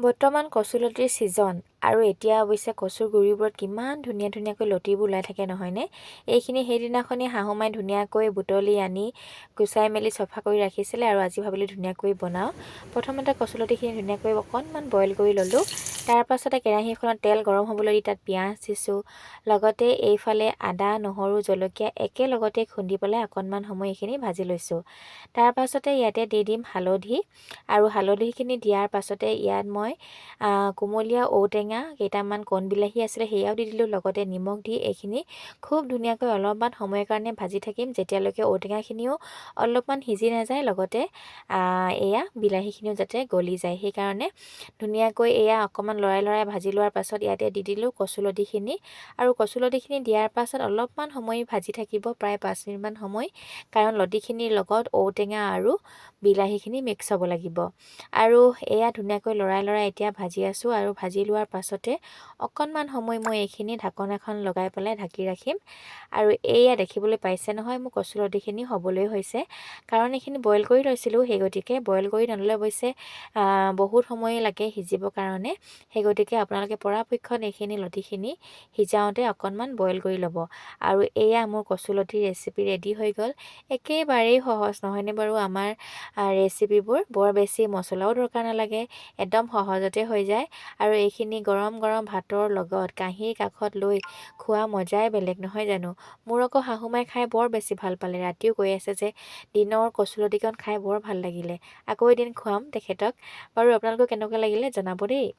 বৰ্তমান কচুলতিৰ ছিজন। আৰু এতিয়া অৱশ্যে কচুৰ গুৰিবোৰত কিমান ধুনীয়া ধুনীয়াকৈ লতিবোৰ ওলাই থাকে নহয়নে? এইখিনি সেইদিনাখনেই শাহুমাই ধুনীয়াকৈ বুটলি আনি গুচাই মেলি চফা কৰি ৰাখিছিলে আৰু আজি ভাবিলোঁ ধুনীয়াকৈ বনাওঁ। প্ৰথমতে কচুলতিখিনি ধুনীয়াকৈ অকণমান বইল কৰি ল'লোঁ। তাৰপাছতে কেৰাহী এখনত তেল গৰম হ'বলৈ দি তাত পিঁয়াজ দিছোঁ। লগতে এইফালে আদা নহৰু জলকীয়া একেলগতে খুন্দি পেলাই অকণমান সময় এইখিনি ভাজি লৈছোঁ। তাৰপাছতে ইয়াতে দি দিম হালধি। আৰু হালধিখিনি দিয়াৰ পাছতে ইয়াত মই কোমলীয়া ঔটেঙা কেইটামান কণ বিলাহী আছিলে সেয়াও দি দিলোঁ। লগতে নিমখ দি এইখিনি খুব ধুনীয়াকৈ অলপমান সময়ৰ কাৰণে ভাজি থাকিম যেতিয়ালৈকে ঔটেঙাখিনিও অলপমান সিজি নাযায়। লগতে এয়া বিলাহীখিনিও যাতে গলি যায়। সেইকাৰণে ধুনীয়াকৈ এয়া অকণমান লৰাই লৰাই ভাজি লোৱাৰ পাছত ইয়াতে দি দিলোঁ কচুলতিখিনি। আৰু কচুলতিখিনি দিয়াৰ পাছত অলপমান সময় ভাজি থাকিব প্ৰায় পাঁচ মিনিটমান সময়। কাৰণ লতিখিনিৰ লগত ঔটেঙা আৰু বিলাহীখিনি মিক্স হ'ব লাগিব। আৰু এয়া ধুনীয়াকৈ লৰাই লৰাই এতিয়া ভাজি আছোঁ। আৰু ভাজি লোৱাৰ পাছতে অকণমান সময় মই এইখিনি ঢাকন এখন লগাই পেলাই ঢাকি ৰাখিম। আৰু এয়া দেখিবলৈ পাইছে নহয় মোৰ কচুলতিখিনি হ'বলৈ হৈছে। কাৰণ এইখিনি বইল কৰি লৈছিলোঁ সেই গতিকে বইল কৰি নল'লে অৱশ্যে বহুত সময় লাগে সিজিবৰ কাৰণে। সেই গতিকে আপোনালোকে পৰাপক্ষত এইখিনি লতিখিনি সিজাওঁতে অকণমান বইল কৰি ল'ব। আৰু এয়া মোৰ কচুলতি ৰেচিপি ৰেডি হৈ গ'ল। একেবাৰেই সহজ নহয়নে বাৰু? আমাৰ ৰেচিপিবোৰ বৰ বেছি মছলাও দৰকাৰ নালাগে একদম সহজতে হৈ যায়। আৰু এইখিনি গৰম গৰম ভাতৰ লগত কাঁহীৰ কাষত লৈ খোৱা মজাই বেলেগ নহয় জানো? মোৰ আকৌ শাহুমাই খাই বৰ বেছি ভাল পালে। ৰাতিও কৈ আছে যে দিনৰ কচুলতিকণ খাই বৰ ভাল লাগিলে। আকৌ এদিন খুৱাম তেখেতক। বাৰু আপোনালোকৰ কেনেকুৱা লাগিলে জনাব দেই।